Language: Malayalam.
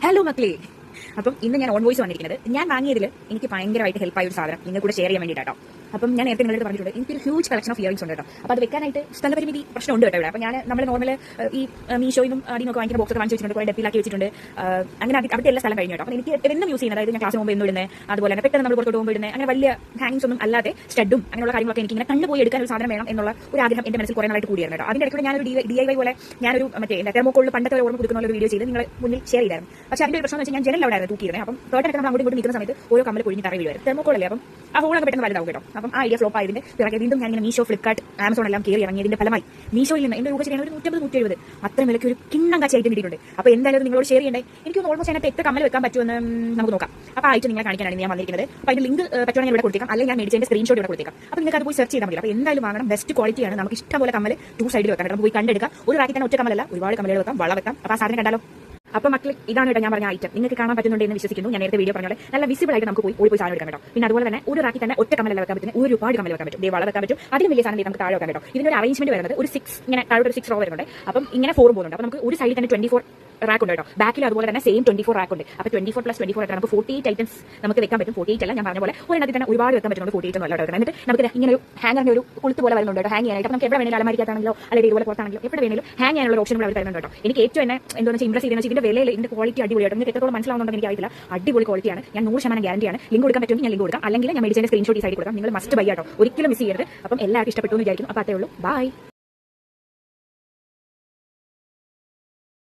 ഹലോ മക്കളെ. അപ്പം ഇന്ന് ഞാൻ ഓൺ വോയിസ് വന്നിരിക്കുന്നത് ഞാൻ വാങ്ങിയതിൽ എനിക്ക് ഭയങ്കരമായിട്ട് ഹെൽപ്പായ ഒരു സാധനം നിങ്ങൾ കൂടെ ഷെയർ ചെയ്യാൻ വേണ്ടിയിട്ടോ അപ്പം ഞാൻ നേരത്തെ നിങ്ങളോട് പറഞ്ഞിട്ടുണ്ട് എനിക്കൊരു ഹ്യൂജ് കളക്ഷൻ ഓഫ് ഇയറിംഗ്സ് ഉണ്ട് കേട്ടോ. അപ്പോൾ അത് വെക്കാനായിട്ട് സ്ഥലപരിമിതി പ്രശ്നമുണ്ട് കേട്ടോ ഇവിടെ. അപ്പോൾ ഞാൻ നമ്മൾ നോർമൽ ഈ മീഷോയിലും അടിയൊക്കെ വാങ്ങിക്കുന്ന ബോക്സ് വാങ്ങിച്ച് വെച്ചിട്ടുണ്ട് കുറേ ഡെപ്പിലാക്കി വെച്ചിട്ടുണ്ട്. അങ്ങനെ അവിടെ എല്ലാ സ്ഥലം കഴിഞ്ഞു കേട്ടോ. അപ്പോൾ എനിക്ക് എന്നും യൂസ് ചെയ്യുന്നത് അതായത് ഞാൻ ക്ലാസ് പോകുമ്പോൾ എന്നും അതുപോലെ തന്നെ പെട്ടെന്ന് നമ്മൾ പുറത്തോട്ട് പോകുമ്പോൾ ഇടുന്നത് അങ്ങനെ വലിയ ഹാങ്ങിങ്സ് ഒന്നും അല്ലാതെ സ്റ്റഡും അങ്ങനെയുള്ള കാര്യങ്ങളൊക്കെ എനിക്ക് ഇങ്ങനെ കണ്ടുപോയി എടുക്കാൻ ഒരു സാധനം വേണം എന്നുള്ള ഒരു ആഗ്രഹം എന്റെ മനസ്സിൽ കുറേ നാളായിട്ട് കൂടിയായിരുന്നു കേട്ടോ. അതിന്റെ ഇടയ്ക്ക് ഞാനൊരു ഡി ഐ വൈ പോലെ ഞാനൊരു മറ്റേ എന്താ തെർമോക്കോളിൽ പണ്ടത്തെ ഓർമ്മ കൊടുക്കുന്ന ഒരു വീഡിയോ ചെയ്ത് നിങ്ങൾ മുന്നിൽ ഷെയർ ചെയ്തായിരുന്നു. പക്ഷേ അതിന്റെ ഒരു പ്രശ്നം എന്ന് വെച്ചാൽ ഞാൻ ജനൽ അവിടെ തൂക്കിയിരുന്നത് അപ്പം തോട്ടൊക്കെ നമ്മൾ അങ്ങോട്ട് ഇങ്ങോട്ട് നിൽക്കുന്ന സമയത്ത് ഓരോ കമ്മൽ പൊഴിഞ്ഞ് തറ വീഴുമായിരുന്നു തെർമോക്കോളല്ലേ അപ്പം ആ ഹോളൊക്കെ പെട്ടെന്ന് വലുതാവും കേട്ടോ. അപ്പം ആ ഐഡിയ ഫ്ലോപ്പ് ആയതിന്റെ പിറകെ വീണ്ടും ഞാൻ ഇങ്ങനെ മീഷോ ഫ്ലിപ്കാർട്ട് ആമസോൺ എല്ലാം കയറി ഇറങ്ങിയതിന്റെ ഫലമായി മീഷോയിൽ നിന്ന് എന്റെ രൂപ ഒരു നൂറ്റമ്പത് നൂറ്റി എഴുപത് അത്രയും വിലയ്ക്ക് ഒരു കിണ്ണം കാശ് ഐറ്റം കിട്ടിയിട്ടുണ്ട്. അപ്പോൾ എന്തായാലും നിങ്ങളോട് ഷെയർ ചെയ്യണ്ടേ? എനിക്ക് ഓൾമോസ്റ്റ് അതിനകത്ത് എത്ര കമ്മൽ വെക്കാൻ പറ്റുമെന്ന് നമുക്ക് നോക്കാം. അപ്പോൾ ആയിട്ട് നിങ്ങളെ കാണിക്കാനാണ് ഞാൻ വന്നിരിക്കുന്നത്. അപ്പോൾ അതിന്റെ ലിങ്ക് പറ്റുവാണെങ്കിൽ ഇവിടെ കൊടുത്തേക്കാം. അല്ലെങ്കിൽ ഞാൻ മേടിച്ചതിന്റെ സ്ക്രീൻഷോട്ട് ഇവിടെ കൊടുത്തേക്കാം. അപ്പോൾ നിങ്ങൾക്ക് അത് പോയി സെർച്ച് ചെയ്താൽ മതി. അപ്പോൾ എന്തായാലും വാങ്ങണം. ബെസ്റ്റ് ക്വാളിറ്റിയാണ് നമുക്ക് ഇഷ്ടം പോലെ കമ്മൽ ടു സൈഡിൽ വെക്കാം നമുക്ക് പോയി കണ്ടെടുക്കാം. ഒരു റാക്കി തന്നെ ഒറ്റ കമ്മലല്ല. ഒരുപാട് കമ്മലുകൾ വെക്കാം. വള വെക്കാം. അപ്പോൾ ആ സാധനം കണ്ടാലോ? അപ്പൊ മക്കൾ ഇതാണ് കേട്ടോ ഞാൻ പറഞ്ഞ ഐറ്റം നിങ്ങൾക്ക് കാണാൻ പറ്റുന്നുണ്ട് എന്ന് വിശ്വസിക്കുന്നു. ഞാൻ നേരത്തെ വീഡിയോ പറഞ്ഞത് നല്ല വിസിബിൾ ആയിട്ട് നമുക്ക് പോയി ഓടി പോയി സാധനം എടുക്കാൻ കേട്ടോ പിന്നെ അതുപോലെ തന്നെ ഒരു റാക്കി തന്നെ ഒറ്റ കമ്മലല്ല വെക്കാൻ പറ്റും ഒരുപാട് കമ്മൽ വെക്കാൻ പറ്റും. വള വെക്കാൻ പറ്റും. അതിന് വലിയ സാധനം നമുക്ക് താഴെ വെക്കാൻ കേട്ടോ. ഇതിന്റെ ഒരു അറേഞ്ച്മെന്റ് വരുന്നത് ഒരു സിക്സ് ഇങ്ങനെ താഴെ ഒരു സിക്സ് റോ വരുന്നുണ്ട്. അപ്പം ഇങ്ങനെ ഫോർ പോകുന്നുണ്ട്. അപ്പൊ നമുക്ക് ഒരു സൈഡിൽ തന്നെ ട്വന്റി ഫോർ റാക്ക് ഉണ്ട് കേട്ടോ. ബാക്കിൽ അതുപോലെ തന്നെ സെയിം ട്വന്റി ഫോർ റാക്ക് ഉണ്ട്. അപ്പൊ twenty four plus twenty four നമുക്ക് ഫോർട്ടി എയ്റ്റ് ഐറ്റംസ് നമുക്ക് വെക്കാൻ പറ്റും. ഫോർട്ടി എയ്റ്റ് അല്ല ഞാൻ പറഞ്ഞ പോലെ ഒരെണ്ണത്തിൽ തന്നെ ഒരുപാട് വെക്കാൻ പറ്റുന്നുണ്ട് ഫോർട്ടി എയ്റ്റ് കേട്ടോ. എന്നിട്ട് നമുക്ക് ഇങ്ങനെ ഒരു ഹാങ്ങറിന്റെ ഒരു കുളുത്ത് പോലെ വരുന്നുണ്ട് ഹാങ് ചെയ്യാനായിട്ട്. നമുക്ക് എവിടെ വേണമെങ്കിലും അലമാരിക്കത്താണെങ്കിലോ അല്ലെങ്കിൽ ഇതുപോലെ പുറത്താണെങ്കിലോ എവിടെ വേണമെങ്കിലും ഹാങ് ചെയ്യാനുള്ള ഓപ്ഷൻ അവർ തരുന്നുണ്ട് കേട്ടോ. എനിക്ക് ഏറ്റവും എന്നെ എന്താണെന്ന് വെച്ചാൽ ഇംപ്രസ് ചെയ്യുന്നത് ഇതിന്റെ വിലയിൽ ഇതിന്റെ ക്വാളിറ്റി അടിപൊളിയായിട്ട് നിങ്ങൾക്ക് എത്രത്തോളം മനസ്സിലാവുന്നുണ്ടെന്ന് എനിക്ക് അറിയില്ല അടിപൊളി ക്വാളിറ്റിയാണ് ഞാൻ നൂറ് ശതമാനം ഗ്യാരണ്ടിയാണ് ലിങ്ക് കൊടുക്കാൻ പറ്റുമെങ്കിൽ ഞാൻ ലിങ്ക് കൊടുക്കാം. അല്ലെങ്കിൽ ഞാൻ മെഡിസിന്റെ സ്ക്രീൻഷോട്ട് ഈ സൈഡിൽ കൊടുക്കാം. നിങ്ങൾ മസ്റ്റ് ബൈ ആട്ടോ. ഒരിക്കലും മിസ് ചെയ്യരുത്. അപ്പം എല്ലാവർക്കും ഇഷ്ടപ്പെട്ടു എന്ന് വിചാരിക്കും അപ്പോൾ അതേ ഉള്ളൂ. ബൈ